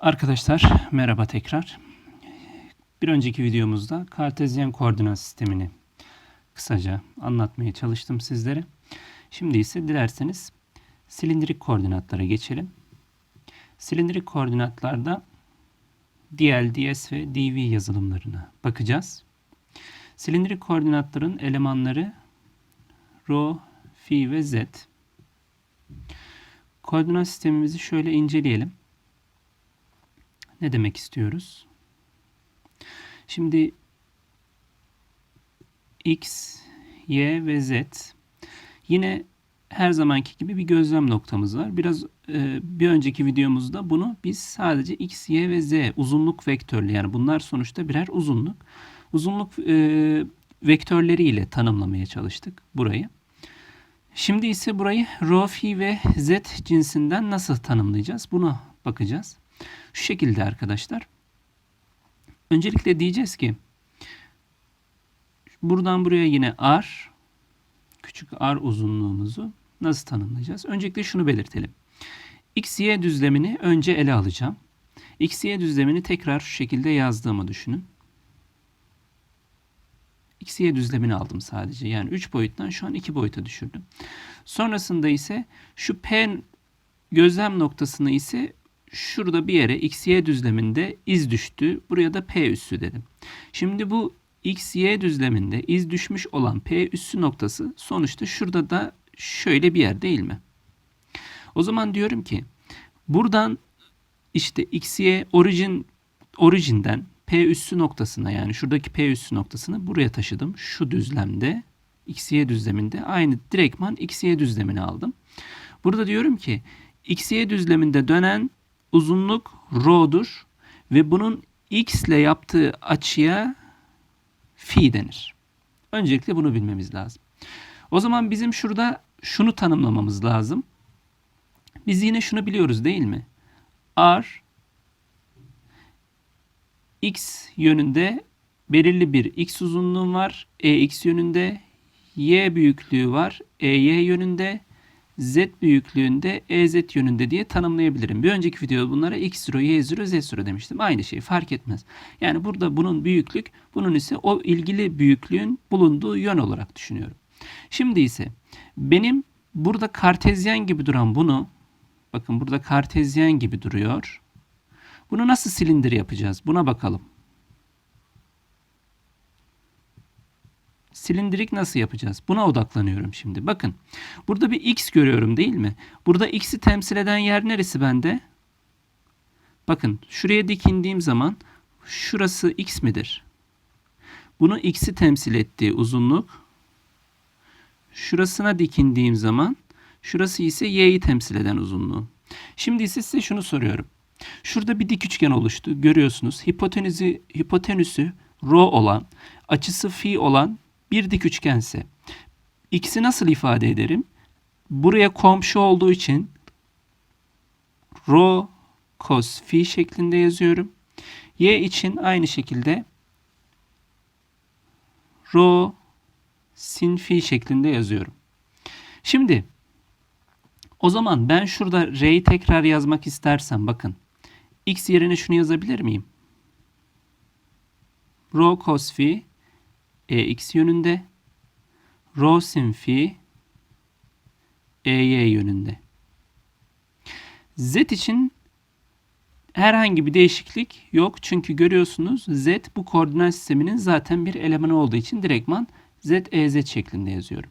Arkadaşlar merhaba tekrar. Bir önceki videomuzda kartezyen koordinat sistemini kısaca anlatmaya çalıştım sizlere. Şimdi ise dilerseniz silindirik koordinatlara geçelim. Silindirik koordinatlarda DL, DS ve DV yazılımlarına bakacağız. Silindirik koordinatların elemanları rho, phi ve z. Koordinat sistemimizi şöyle inceleyelim. Ne demek istiyoruz? Şimdi x, y ve z yine her zamanki gibi bir gözlem noktamız var. Biraz e, bir önceki videomuzda bunu biz sadece x, y ve z uzunluk vektörlü yani bunlar sonuçta birer uzunluk. Uzunluk e, vektörleriyle tanımlamaya çalıştık burayı. Şimdi ise burayı rho, phi ve z cinsinden nasıl tanımlayacağız? Buna bakacağız. Şu şekilde arkadaşlar. Öncelikle diyeceğiz ki buradan buraya yine r küçük r uzunluğumuzu nasıl tanımlayacağız? Öncelikle şunu belirtelim. x, y düzlemini önce ele alacağım. x, y düzlemini tekrar şu şekilde yazdığımı düşünün. x, y düzlemini aldım sadece. Yani 3 boyuttan şu an 2 boyuta düşürdüm. Sonrasında ise şu p gözlem noktasını ise şurada bir yere x, y düzleminde iz düştü. Buraya da p üssü dedim. Şimdi bu x, y düzleminde iz düşmüş olan p üssü noktası sonuçta şurada da şöyle bir yer değil mi? O zaman diyorum ki buradan işte x, y origin orijinden p üssü noktasına yani şuradaki p üssü noktasını buraya taşıdım. Şu düzlemde x, y düzleminde aynı direktman x, y düzlemini aldım. Burada diyorum ki x, y düzleminde dönen uzunluk rho'dur ve bunun x ile yaptığı açıya phi denir. Öncelikle bunu bilmemiz lazım. O zaman bizim şurada şunu tanımlamamız lazım. Biz yine şunu biliyoruz değil mi? R x yönünde belirli bir x uzunluğum var. E x yönünde y büyüklüğü var. E y yönünde z büyüklüğünde ez yönünde diye tanımlayabilirim. Bir önceki videoda bunlara x0, y0, z0 demiştim. Aynı şey fark etmez. Yani burada bunun büyüklük, bunun ise o ilgili büyüklüğün bulunduğu yön olarak düşünüyorum. Şimdi ise benim burada kartezyen gibi duran bunu, bakın burada kartezyen gibi duruyor. Bunu nasıl silindir yapacağız? Buna bakalım. Silindirik nasıl yapacağız? Buna odaklanıyorum şimdi. Bakın burada bir x görüyorum değil mi? Burada x'i temsil eden yer neresi bende? Bakın şuraya dikindiğim zaman şurası x midir? Bunu x'i temsil ettiği uzunluk. Şurasına dikindiğim zaman şurası ise y'yi temsil eden uzunluğu. Şimdi ise size şunu soruyorum. Şurada bir dik üçgen oluştu. Görüyorsunuz. Hipotenüsü, hipotenüsü rho olan, açısı phi olan bir dik üçgense x'i nasıl ifade ederim? Buraya komşu olduğu için rho cos phi şeklinde yazıyorum. Y için aynı şekilde rho sin phi şeklinde yazıyorum. Şimdi o zaman ben şurada r'yi tekrar yazmak istersem bakın x yerine şunu yazabilir miyim? Rho cos phi e x yönünde. Rho sin phi EY yönünde. Z için herhangi bir değişiklik yok. Çünkü görüyorsunuz Z bu koordinat sisteminin zaten bir elemanı olduğu için direktman Z EZ şeklinde yazıyorum.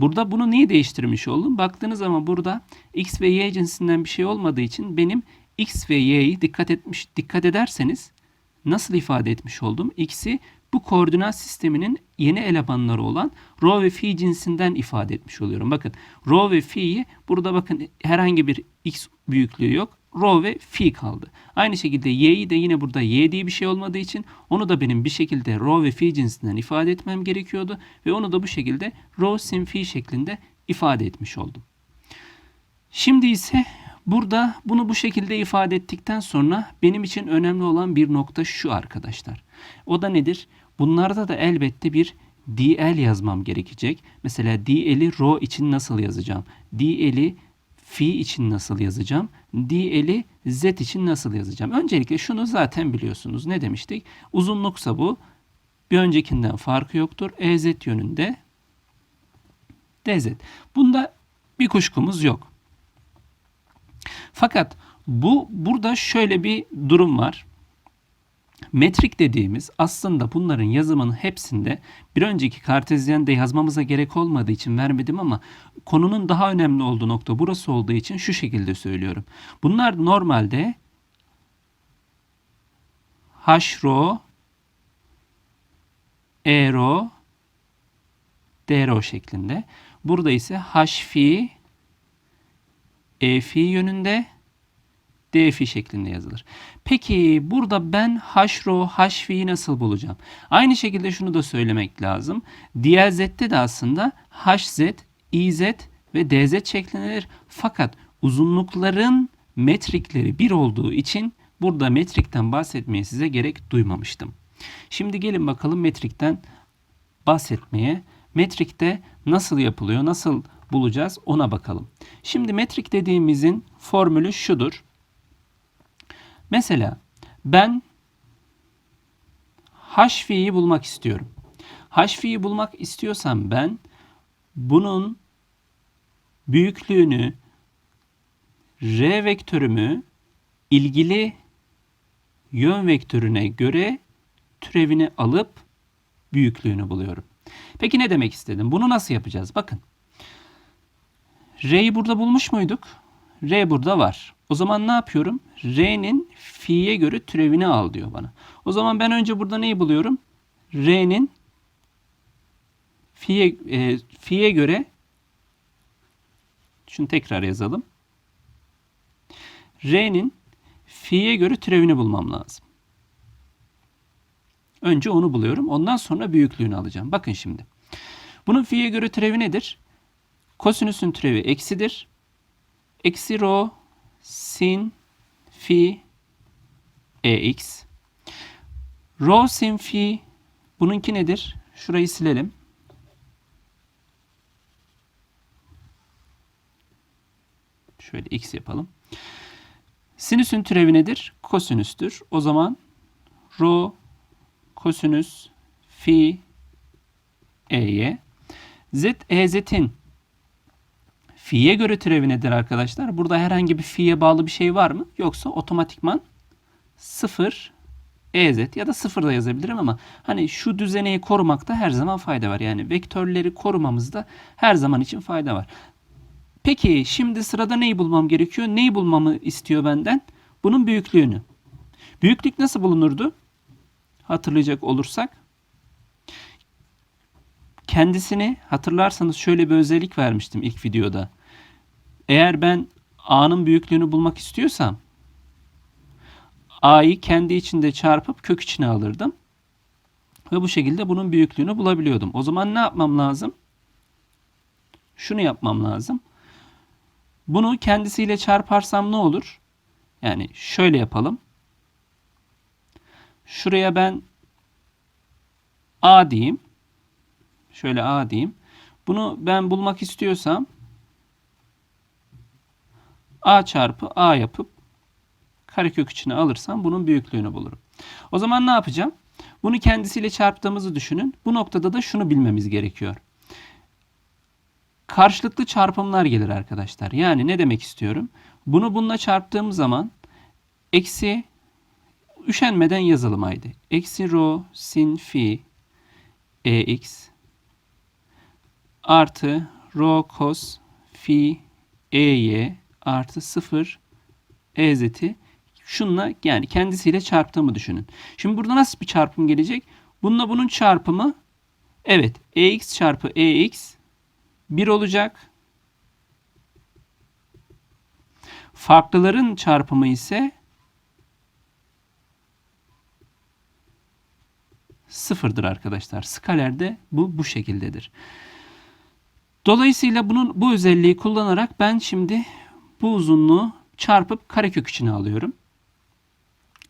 Burada bunu niye değiştirmiş oldum? Baktığınız zaman burada X ve Y cinsinden bir şey olmadığı için benim X ve Y'yi dikkat etmiş dikkat ederseniz nasıl ifade etmiş oldum? X'i bu koordinat sisteminin yeni elemanları olan rho ve phi cinsinden ifade etmiş oluyorum. Bakın rho ve phi'yi burada bakın herhangi bir x büyüklüğü yok. Rho ve phi kaldı. Aynı şekilde y'yi de yine burada y diye bir şey olmadığı için onu da benim bir şekilde rho ve phi cinsinden ifade etmem gerekiyordu. Ve onu da bu şekilde rho sin phi şeklinde ifade etmiş oldum. Şimdi ise burada bunu bu şekilde ifade ettikten sonra benim için önemli olan bir nokta şu arkadaşlar. O da nedir? Bunlarda da elbette bir DL yazmam gerekecek. Mesela DL'i rho için nasıl yazacağım? DL'i fi için nasıl yazacağım? DL'i z için nasıl yazacağım? Öncelikle şunu zaten biliyorsunuz. Ne demiştik? Uzunluksa bu bir öncekinden farkı yoktur. EZ yönünde dz. Bunda bir kuşkumuz yok. Fakat bu burada şöyle bir durum var. Metrik dediğimiz aslında bunların yazımının hepsinde bir önceki kartezyende yazmamıza gerek olmadığı için vermedim ama konunun daha önemli olduğu nokta burası olduğu için şu şekilde söylüyorum. Bunlar normalde h rho e şeklinde. Burada ise h fi e fi yönünde d fi şeklinde yazılır. Peki burada ben h rho h fi'yi nasıl bulacağım? Aynı şekilde şunu da söylemek lazım. Z'de de aslında hz, iz ve dz şeklindedir. Fakat uzunlukların metrikleri bir olduğu için burada metrikten bahsetmeye size gerek duymamıştım. Şimdi gelin bakalım metrikten bahsetmeye. Metrikte nasıl yapılıyor, nasıl bulacağız ona bakalım. Şimdi metrik dediğimizin formülü şudur. Mesela ben h bulmak istiyorum. h bulmak istiyorsam ben bunun büyüklüğünü r vektörümü ilgili yön vektörüne göre türevini alıp büyüklüğünü buluyorum. Peki ne demek istedim? Bunu nasıl yapacağız? Bakın. R'yi burada bulmuş muyduk? R burada var. O zaman ne yapıyorum? R'nin fi'ye göre türevini al diyor bana. O zaman ben önce burada neyi buluyorum? R'nin fi'ye e, fi'ye göre şunu tekrar yazalım. R'nin fi'ye göre türevini bulmam lazım. Önce onu buluyorum. Ondan sonra büyüklüğünü alacağım. Bakın şimdi. Bunun fi'ye göre türevi nedir? Kosinüsün türevi eksidir. Eksi rho sin fi ex. Rho sin fi bununki nedir? Şurayı silelim. Şöyle x yapalım. Sinüsün türevi nedir? Kosinüstür. O zaman rho kosinüs fi e'ye z e z'in fi'ye göre türevi nedir arkadaşlar? Burada herhangi bir fi'ye bağlı bir şey var mı? Yoksa otomatikman 0 EZ ya da 0 da yazabilirim ama hani şu düzeneyi korumakta her zaman fayda var. Yani vektörleri korumamızda her zaman için fayda var. Peki şimdi sırada neyi bulmam gerekiyor? Neyi bulmamı istiyor benden? Bunun büyüklüğünü. Büyüklük nasıl bulunurdu? Hatırlayacak olursak kendisini hatırlarsanız şöyle bir özellik vermiştim ilk videoda. Eğer ben a'nın büyüklüğünü bulmak istiyorsam a'yı kendi içinde çarpıp kök içine alırdım. Ve bu şekilde bunun büyüklüğünü bulabiliyordum. O zaman ne yapmam lazım? Şunu yapmam lazım. Bunu kendisiyle çarparsam ne olur? Yani şöyle yapalım. Şuraya ben a diyeyim. Şöyle a diyeyim. Bunu ben bulmak istiyorsam a çarpı a yapıp karekök içine alırsam bunun büyüklüğünü bulurum. O zaman ne yapacağım? Bunu kendisiyle çarptığımızı düşünün. Bu noktada da şunu bilmemiz gerekiyor. Karşılıklı çarpımlar gelir arkadaşlar. Yani ne demek istiyorum? Bunu bununla çarptığım zaman eksi üşenmeden yazalım haydi. Eksi rho sin fi ex artı rho cos fi ey artı 0 ezeti şunla yani kendisiyle çarptığımı düşünün. Şimdi burada nasıl bir çarpım gelecek? Bununla bunun çarpımı evet ex çarpı ex 1 olacak. Farklıların çarpımı ise sıfırdır arkadaşlar. Skalerde bu bu şekildedir. Dolayısıyla bunun bu özelliği kullanarak ben şimdi bu uzunluğu çarpıp karekök içine alıyorum.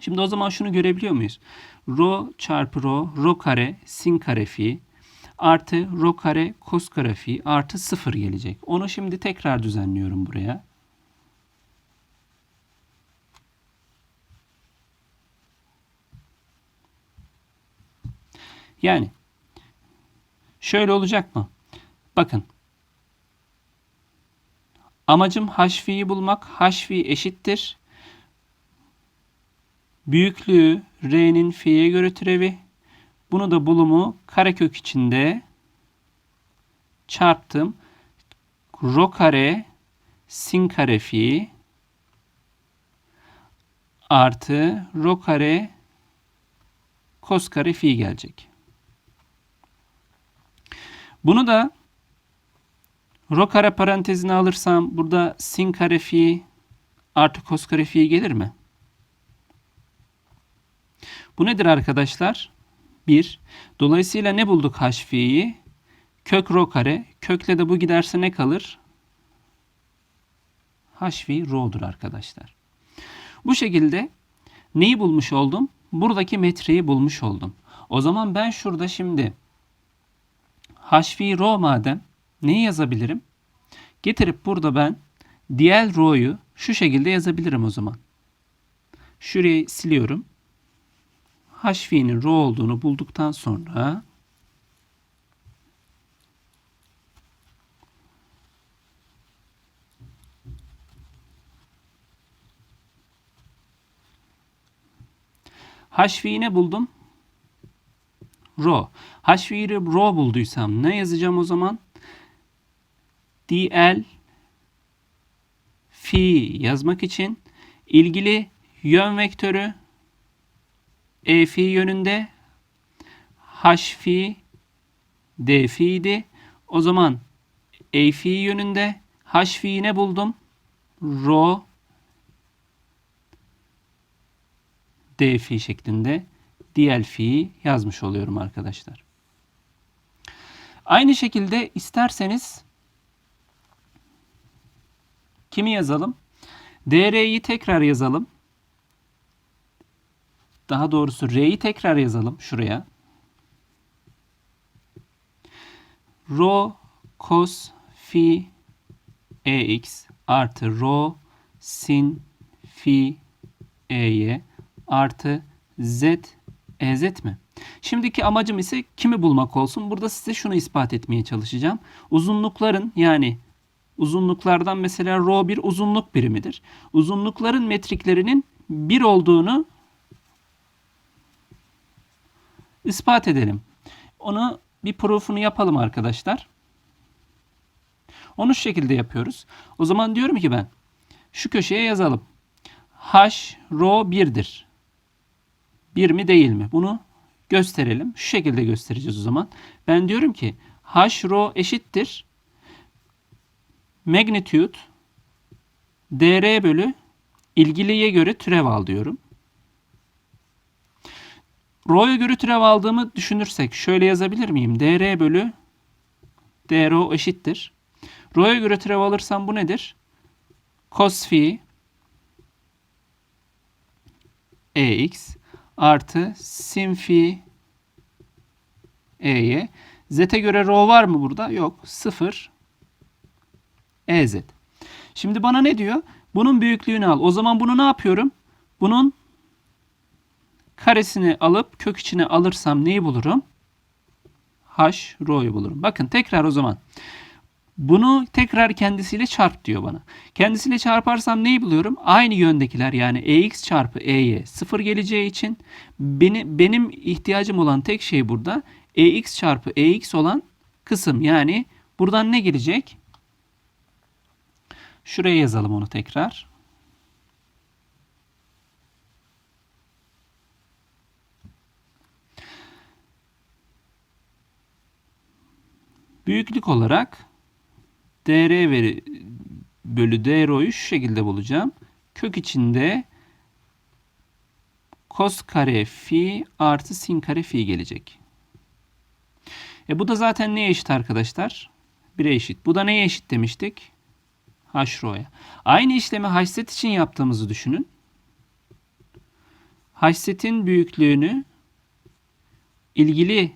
Şimdi o zaman şunu görebiliyor muyuz? Rho çarpı rho, rho kare, sin kare fi artı rho kare kos kare fi artı sıfır gelecek. Onu şimdi tekrar düzenliyorum buraya. Yani şöyle olacak mı? Bakın Amacım hfi'yi bulmak. hfi eşittir. Büyüklüğü r'nin fi'ye göre türevi. Bunu da bulumu karekök içinde çarptım. Rho kare sin kare fi artı rho kare kos kare fi gelecek. Bunu da rho kare parantezine alırsam burada sin kare fi artı kos kare fi gelir mi? Bu nedir arkadaşlar? 1. Dolayısıyla ne bulduk h fi'yi? Kök rho kare. Kökle de bu giderse ne kalır? h fi rho'dur arkadaşlar. Bu şekilde neyi bulmuş oldum? Buradaki metreyi bulmuş oldum. O zaman ben şurada şimdi h fi rho madem neyi yazabilirim? Getirip burada ben diğer rho'yu şu şekilde yazabilirim o zaman. Şurayı siliyorum. h fi'nin rho olduğunu bulduktan sonra HV'yi ne buldum? Rho. HV'yi rho bulduysam ne yazacağım o zaman? DL fi yazmak için ilgili yön vektörü E fi yönünde H fi D fi idi. O zaman E fi yönünde H fi'yi ne buldum? Rho D fi şeklinde diğer fi'yi yazmış oluyorum arkadaşlar. Aynı şekilde isterseniz kimi yazalım? DR'yi tekrar yazalım. Daha doğrusu R'yi tekrar yazalım şuraya. Rho cos fi ex artı rho sin fi ey artı z ez mi? Şimdiki amacım ise kimi bulmak olsun. Burada size şunu ispat etmeye çalışacağım. Uzunlukların yani uzunluklardan mesela rho bir uzunluk birimidir. Uzunlukların metriklerinin bir olduğunu ispat edelim. Onu bir proof'unu yapalım arkadaşlar. Onu şu şekilde yapıyoruz. O zaman diyorum ki ben şu köşeye yazalım. H rho 1'dir. 1 mi değil mi? Bunu gösterelim. Şu şekilde göstereceğiz o zaman. Ben diyorum ki h rho eşittir magnitude dr bölü ilgiliye göre türev al diyorum. Rho'ya göre türev aldığımı düşünürsek şöyle yazabilir miyim? dr bölü dr eşittir. Rho'ya göre türev alırsam bu nedir? Cos phi ex artı sin fi e'ye. Z'e göre rho var mı burada? Yok. 0 ez. Şimdi bana ne diyor? Bunun büyüklüğünü al. O zaman bunu ne yapıyorum? Bunun karesini alıp kök içine alırsam neyi bulurum? H rho'yu bulurum. Bakın tekrar o zaman. Bunu tekrar kendisiyle çarp diyor bana. Kendisiyle çarparsam neyi buluyorum? Aynı yöndekiler yani EX çarpı EY sıfır geleceği için beni, benim ihtiyacım olan tek şey burada EX çarpı EX olan kısım. Yani buradan ne gelecek? Şuraya yazalım onu tekrar. Büyüklük olarak dr veri bölü dr'yi şu şekilde bulacağım. Kök içinde kos kare fi artı sin kare fi gelecek. E bu da zaten neye eşit arkadaşlar? 1'e eşit. Bu da neye eşit demiştik? H ro'ya. Aynı işlemi H set için yaptığımızı düşünün. H setin büyüklüğünü ilgili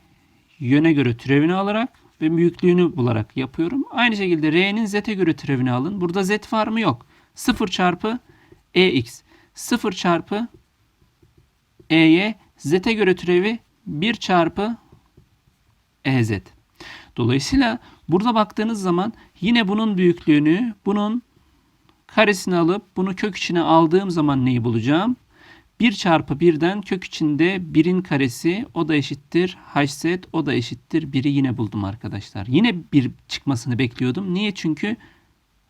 yöne göre türevini alarak ve büyüklüğünü bularak yapıyorum. Aynı şekilde R'nin Z'e göre türevini alın. Burada Z var mı? Yok. 0 çarpı EX. 0 çarpı EY. Z'e göre türevi 1 çarpı EZ. Dolayısıyla burada baktığınız zaman yine bunun büyüklüğünü bunun karesini alıp bunu kök içine aldığım zaman neyi bulacağım? 1 çarpı 1'den kök içinde 1'in karesi o da eşittir hz o da eşittir 1'i yine buldum arkadaşlar. Yine bir çıkmasını bekliyordum. Niye? Çünkü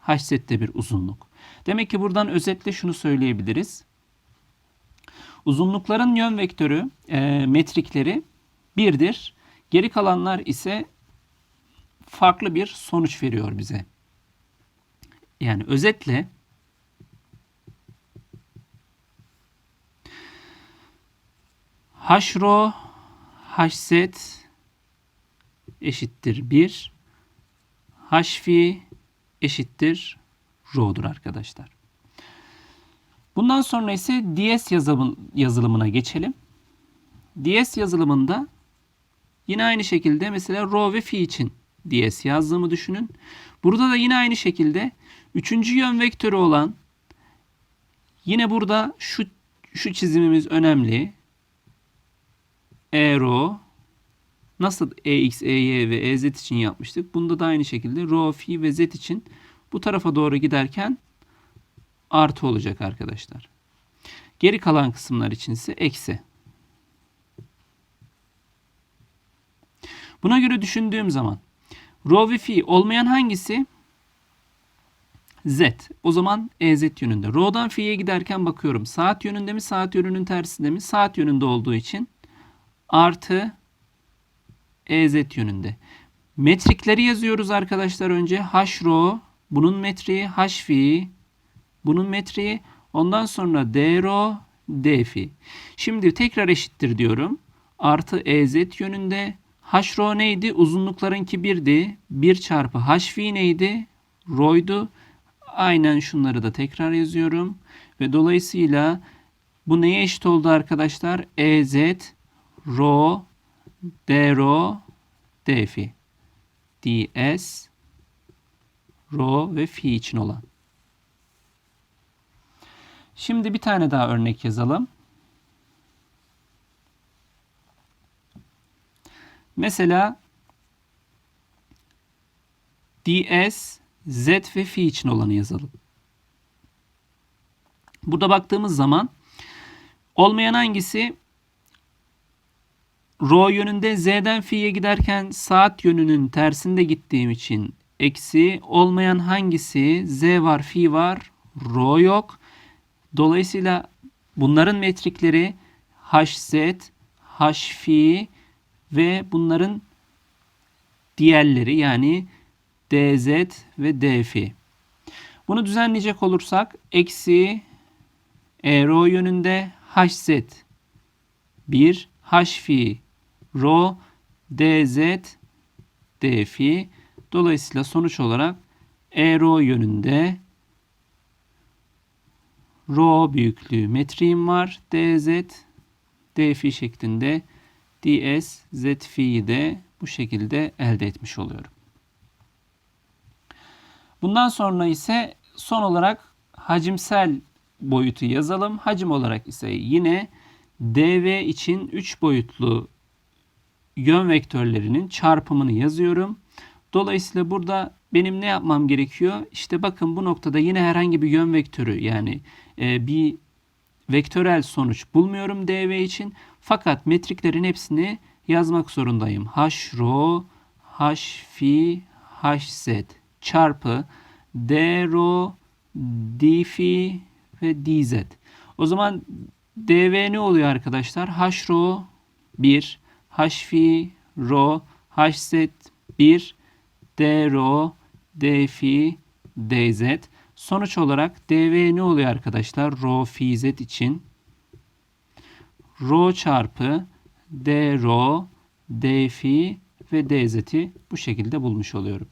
de bir uzunluk. Demek ki buradan özetle şunu söyleyebiliriz. Uzunlukların yön vektörü, e, metrikleri birdir. Geri kalanlar ise farklı bir sonuç veriyor bize. Yani özetle h rho hz eşittir 1 h fi eşittir rho'dur arkadaşlar. Bundan sonra ise ds yazılımına geçelim. ds yazılımında yine aynı şekilde mesela rho ve fi için ds yazdığımı düşünün. Burada da yine aynı şekilde üçüncü yön vektörü olan yine burada şu şu çizimimiz önemli. E nasıl EX, EY ve EZ için yapmıştık. Bunda da aynı şekilde rho, fi ve z için bu tarafa doğru giderken artı olacak arkadaşlar. Geri kalan kısımlar için ise eksi. Buna göre düşündüğüm zaman rho ve fi olmayan hangisi? Z. O zaman EZ yönünde. Rho'dan fi'ye giderken bakıyorum. Saat yönünde mi? Saat yönünün tersinde mi? Saat yönünde olduğu için artı EZ yönünde. Metrikleri yazıyoruz arkadaşlar önce. H rho, bunun metriği, H fi, bunun metriği. Ondan sonra D rho, D fi. Şimdi tekrar eşittir diyorum. Artı EZ yönünde. H rho neydi? Uzunluklarınki birdi. 1 çarpı H fi neydi? Rho'ydu. Aynen şunları da tekrar yazıyorum. Ve dolayısıyla bu neye eşit oldu arkadaşlar? EZ rho d rho d ds rho ve fi için olan. Şimdi bir tane daha örnek yazalım. Mesela ds z ve fi için olanı yazalım. Burada baktığımız zaman olmayan hangisi Rho yönünde z'den fi'ye giderken saat yönünün tersinde gittiğim için eksi olmayan hangisi z var fi var rho yok. Dolayısıyla bunların metrikleri hz, h fi ve bunların diğerleri yani dz ve d fi. Bunu düzenleyecek olursak eksi e rho yönünde hz 1 h fi rho dz d fi. Dolayısıyla sonuç olarak e rho yönünde rho büyüklüğü metriğim var. dz d fi şeklinde ds z fi'yi de bu şekilde elde etmiş oluyorum. Bundan sonra ise son olarak hacimsel boyutu yazalım. Hacim olarak ise yine dv için 3 boyutlu yön vektörlerinin çarpımını yazıyorum. Dolayısıyla burada benim ne yapmam gerekiyor? İşte bakın bu noktada yine herhangi bir yön vektörü yani e, bir vektörel sonuç bulmuyorum dv için. Fakat metriklerin hepsini yazmak zorundayım. h rho, h fi, h z çarpı d rho, d fi ve dz. O zaman dv ne oluyor arkadaşlar? h rho 1, h fi rho, h z 1, d rho, d fi, dz. Sonuç olarak dv ne oluyor arkadaşlar? Rho fi z için rho çarpı d rho, d fi ve dz'i bu şekilde bulmuş oluyorum.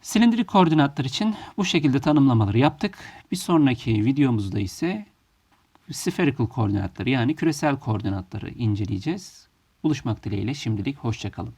Silindirik koordinatlar için bu şekilde tanımlamaları yaptık. Bir sonraki videomuzda ise spherical koordinatları yani küresel koordinatları inceleyeceğiz. Buluşmak dileğiyle şimdilik hoşçakalın.